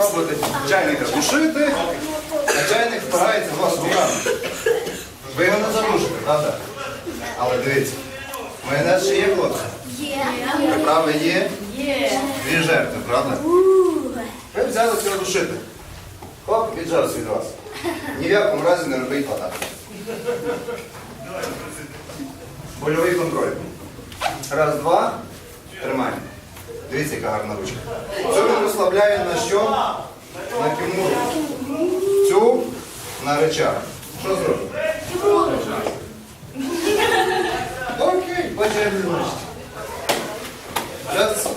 пробуєте чайника душити, а чайник впирається в вас руками. Ви його не задушите, правда? Але дивіться, майонез ще є хлопці. Приправи є, дві жертви, правда? Ви взяли цього душити. Хоп, віджався від вас. Ні в якому разі не робіть отак. Больовий контроль. Раз, два. Тримай. Дивіться, яка гарна ручка. Цю він розслабляє на що? На кімуру. Цю на речах. Що зробимо? Окей, бачимо. Раз.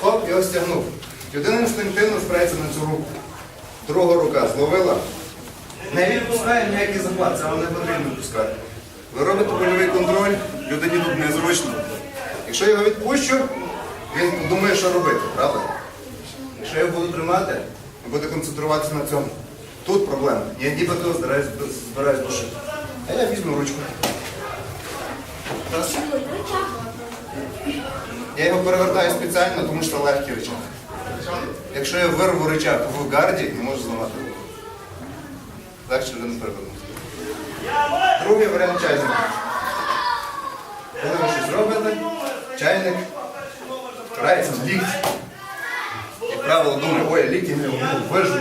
Хоп, його стягнув. Людина інстинктивно спирається на цю руку. Друга рука зловила. Не відпускає ніякий захват, це не потрібно відпускати. Ви робите больовий контроль, людині тут незручно. Якщо я його відпущу, він подумає, що робити, правда? Якщо я його буду тримати, він буде концентруватися на цьому. Тут проблема. Я нібито збираюсь, збираюсь душити. А я візьму ручку. Раз. Я його перевертаю спеціально, тому що легкий речах. Якщо я вирву речах в гарді, не можу зламати руку. Легше вже не перевернути. Другий варіант чайник. Коли ви щось робите, чайник впирається в лікті. Як правило, думаю, ой, лікті вижу.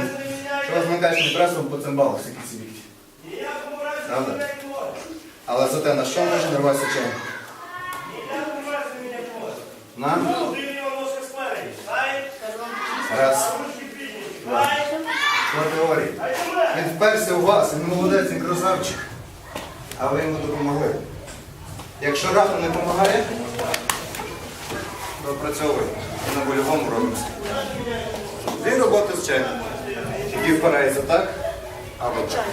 Що мене що пресом по цимбалах всякі ці лікті. Правда? Але зате на що може нарватися чайник? На раз, два. По теорії. Він вперся у вас, він молодець, він красавчик. А ви йому допомогли. Якщо раптом не допомагає, пропрацьовуємо. На больовому робимо. Дві роботи з чаєм. Які впирається так, або так.